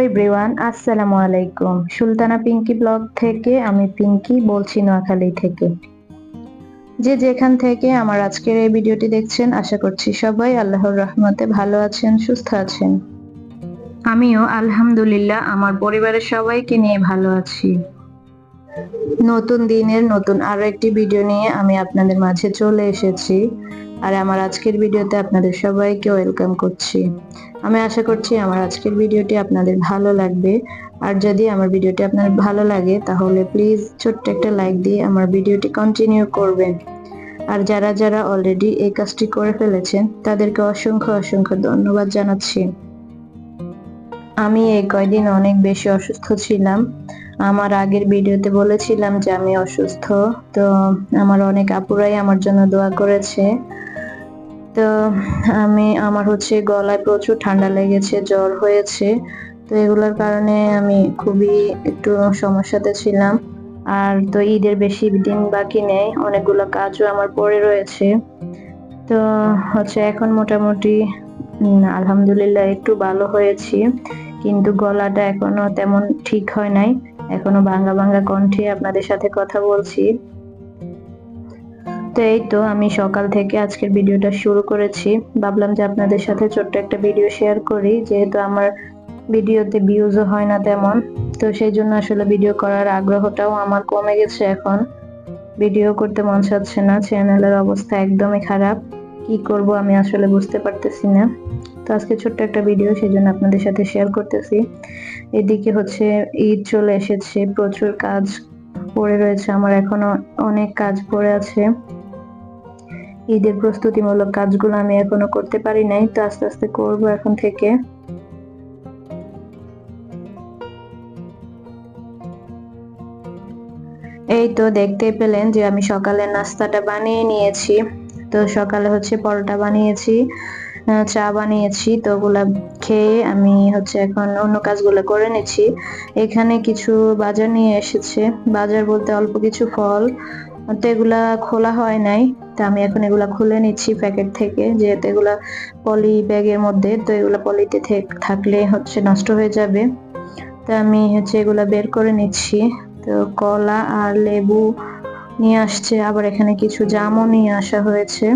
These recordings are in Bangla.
এভরিওয়ান আসসালামু আলাইকুম। সুলতানা পিঙ্কি ব্লগ থেকে আমি পিঙ্কি বলছি নোয়াখালী থেকে। যে যেখান থেকে আমার আজকের এই ভিডিওটি দেখছেন, আশা করছি সবাই আল্লাহর রহমতে ভালো আছেন, সুস্থ আছেন। আমিও আলহামদুলিল্লাহ, আমার পরিবারের সবাইকে নিয়ে ভালো আছি। নতুন দিনের নতুন আরও একটি ভিডিও নিয়ে আমি আপনাদের মাঝে চলে এসেছি। আর আমার আজকের ভিডিওতে আপনাদের সবাইকে ওয়েলকাম করছি। আমি আশা করছি আমার আজকের ভিডিওটি আপনাদের ভালো লাগবে। আর যদি আমার ভিডিওটি আপনাদের ভালো লাগে, তাহলে প্লিজ ছোট্ট একটা লাইক দিয়ে আমার ভিডিওটি কন্টিনিউ করবেন। আর যারা যারা অলরেডি এই কাজটি করে ফেলেছেন, তাদেরকে অসংখ্য অসংখ্য ধন্যবাদ জানাচ্ছি। আমি এই কয়দিন অনেক বেশি অসুস্থ ছিলাম। আমার আগের ভিডিওতে বলেছিলাম যে আমি অসুস্থ, তো আমার অনেক আপুরাই আমার জন্য দোয়া করেছে। তো আমি, আমার হচ্ছে গলায় প্রচুর ঠান্ডা লেগেছে, জ্বর হয়েছে। তো এগুলোর কারণে আমি খুবই একটু সমস্যাতে ছিলাম। আর তো ঈদের বেশি দিন বাকি নেই, অনেকগুলো কাজও আমার পড়ে রয়েছে। তো হচ্ছে এখন মোটামুটি আলহামদুলিল্লাহ একটু ভালো হয়েছি, কিন্তু গলাটা এখনও তেমন ঠিক হয় নাই। এখনও ভাঙ্গা ভাঙ্গা কণ্ঠে আপনাদের সাথে কথা বলছি। তো এই তো আমি সকাল থেকে আজকের ভিডিওটা শুরু করেছি। ভাবলাম যে আপনাদের সাথে ছোট্ট একটা ভিডিও শেয়ার করি, যেহেতু আমার ভিডিওতে ভিউজও হয় না তেমন। তো সেই জন্য আসলে ভিডিও করার আগ্রহটাও আমার কমে গেছে এখন। ভিডিও করতে মন চাচ্ছে না, চ্যানেলের অবস্থা একদমই খারাপ। কি করব আমি আসলে বুঝতে পারতেছি না। তো আজকে ছোট্ট একটা ভিডিও, সেই জন্য আপনাদের সাথে শেয়ার করতেছি। এদিকে হচ্ছে ঈদ চলে এসেছে, প্রচুর কাজ পড়ে রয়েছে, আমার এখনও অনেক কাজ পড়ে আছে। ঈদের প্রস্তুতিমূলক কাজগুলো আমি এখনও করতে পারি নাই, তো আস্তে আস্তে করব এখন থেকে। এই তো দেখতে পেলেন যে আমি সকালে নাস্তাটা বানিয়ে নিয়েছি। তো সকালে হচ্ছে পরোটা বানিয়েছি চা বানিয়েছি, তো ওগুলা খেয়ে আমি হচ্ছে এখন অন্য কাজগুলো করে নিচ্ছি। এখানে কিছু বাজার নিয়ে এসেছে। বাজার বলতে অল্প কিছু ফল তো এগুলা খোলা হয় নাই। তা আমি এখন এগুলা খুলে নিচ্ছি প্যাকেট থেকে, যেহেতু এগুলা পলি ব্যাগের মধ্যে, তো এগুলা পলিতে থাকলে হচ্ছে নষ্ট হয়ে যাবে। তো আমি হচ্ছে এগুলা বের করে নিচ্ছি। তো কলা আর লেবু নিয়ে আসছে, আবার এখানে কিছু জামও নিয়ে আসা হয়েছে।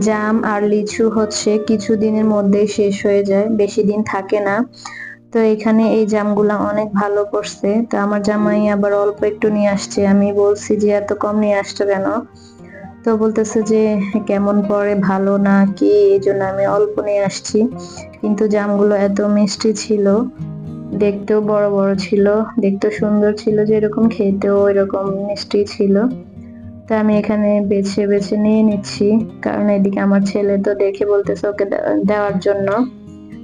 জাম আর লিচু হচ্ছে কিছু দিনের মধ্যেই শেষ হয়ে যায় বেশি দিন থাকে না। তো এখানে এই জামগুলা অনেক ভালো করছে তো আমার জামাই আবার অল্প একটু নিয়ে আসছে। আমি বলছি যে এত কম নিয়ে আসছো কেন? তো বলতেছে যে কেমন পরে ভালো না কি? এই জন্য আমি অল্প নিয়ে আসছি। কিন্তু জামগুলো এত মিষ্টি ছিল দেখতেও বড় বড় ছিল দেখতেও সুন্দর ছিল যেরকম খেতেও এরকম মিষ্টি ছিল। তা আমি এখানে বেছে বেছে নিয়ে নিচ্ছি। কারণ এদিকে আমার ছেলে তো দেখে বলতেছে ওকে দেওয়ার জন্য।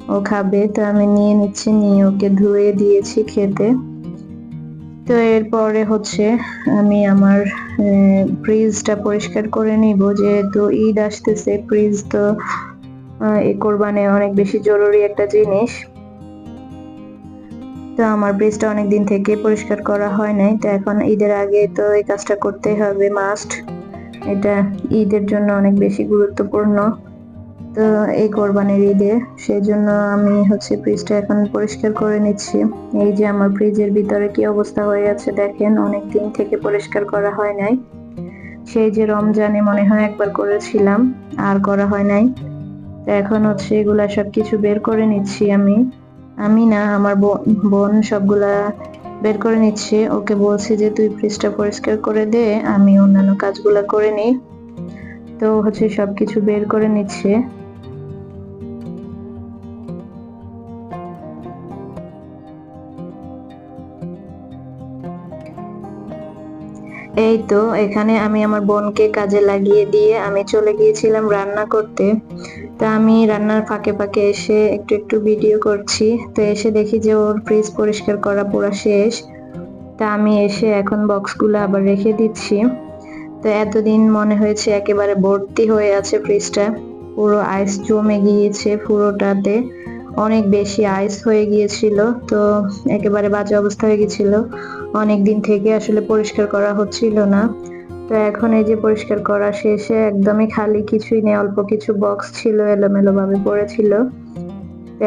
ও খাবে, তো আমি নিয়ে নিচ্ছি, নিয়ে ওকে ধুয়ে দিয়েছি খেতে। তো এরপরে হচ্ছে আমি আমার ফ্রিজটা পরিষ্কার করে নিব। যেহেতু ঈদ আসতেছে ফ্রিজ তো এ কোরবানে অনেক বেশি জরুরি একটা জিনিস। তো আমার ব্রিজটা অনেক দিন থেকে পরিষ্কার করা হয় নাই। তো এখন ঈদের আগে তো এই কাজটা করতেই হবে মাস্ট এটা ঈদের জন্য অনেক বেশি গুরুত্বপূর্ণ। তো এই কোরবানির ঈদে সেই জন্য আমি হচ্ছে ফ্রিজটা এখন পরিষ্কার করে নিচ্ছি। এই যে আমার ফ্রিজের ভিতরে কি অবস্থা হয়ে আছে দেখেন অনেক দিন থেকে পরিষ্কার করা হয় নাই। সেই যে রমজানে মনে হয় একবার করেছিলাম, আর করা হয় নাই। এখন হচ্ছে এগুলা সব কিছু বের করে নিচ্ছি আমি। আমি না আমার বোন সবগুলা বের করে নিচ্ছে। ওকে বলছি যে, তুই ফ্রিজটা পরিষ্কার করে দে, আমি অন্যান্য কাজগুলা করে নিই। তো হচ্ছে সবকিছু বের করে নিচ্ছে। এই তো, এখানে আমি আমার বোনকে কাজে লাগিয়ে দিয়ে আমি চলে গিয়েছিলাম রান্না করতে। তা আমি রান্নার ফাঁকে ফাঁকে এসে একটু একটু ভিডিও করছি। তো এসে দেখি যে ওর ফ্রিজ পরিষ্কার করা পুরো শেষ। তা আমি এসে এখন বক্সগুলো আবার রেখে দিচ্ছি। তো এতদিন মনে হয়েছে একেবারে ভর্তি হয়ে আছে ফ্রিজটা পুরো আইস জমে গিয়েছে পুরোটাতে। অনেক বেশি আইস হয়ে গিয়েছিল, তো একেবারে বাজে অবস্থা হয়ে গেছিল অনেক দিন থেকে আসলে পরিষ্কার করা হচ্ছিল না। তো এখন এই যে পরিষ্কার করা শেষে একদমই খালি কিছুই নেই, অল্প কিছু বক্স ছিল এলোমেলো ভাবে পড়েছিল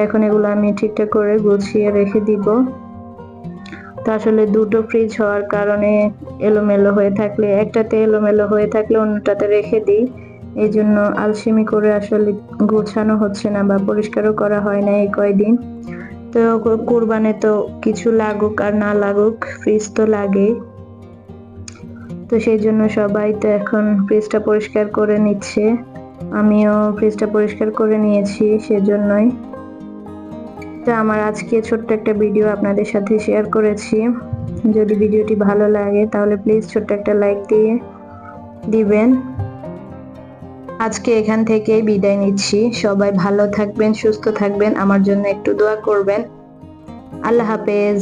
এখন এগুলো আমি ঠিকঠাক করে গুছিয়ে রেখে দিব। তো আসলে দুটো ফ্রিজ হওয়ার কারণে এলোমেলো হয়ে থাকলে, একটাতে এলোমেলো হয়ে থাকলে অন্যটাতে রেখে দিই। এই জন্য আলসেমি করে আসলে গোছানো হচ্ছে না বা পরিষ্কারও করা হয় না এই কয়দিন। তো কোরবানে তো কিছু লাগুক আর না লাগুক ফ্রিজ তো লাগেই। তো সেই জন্য সবাই তো এখন ফ্রিজটা পরিষ্কার করে নিচ্ছে। আমিও ফ্রিজটা পরিষ্কার করে নিয়েছি সেজন্যই। তো আমার আজকে ছোট্ট একটা ভিডিও আপনাদের সাথে শেয়ার করেছি। যদি ভিডিওটি ভালো লাগে তাহলে প্লিজ ছোট্ট একটা লাইক দিয়ে দিবেন। আজকে এখান থেকে বিদায় নিচ্ছি। সবাই ভালো থাকবেন, সুস্থ থাকবেন। আমার জন্য একটু দোয়া করবেন। আল্লাহ হাফেজ।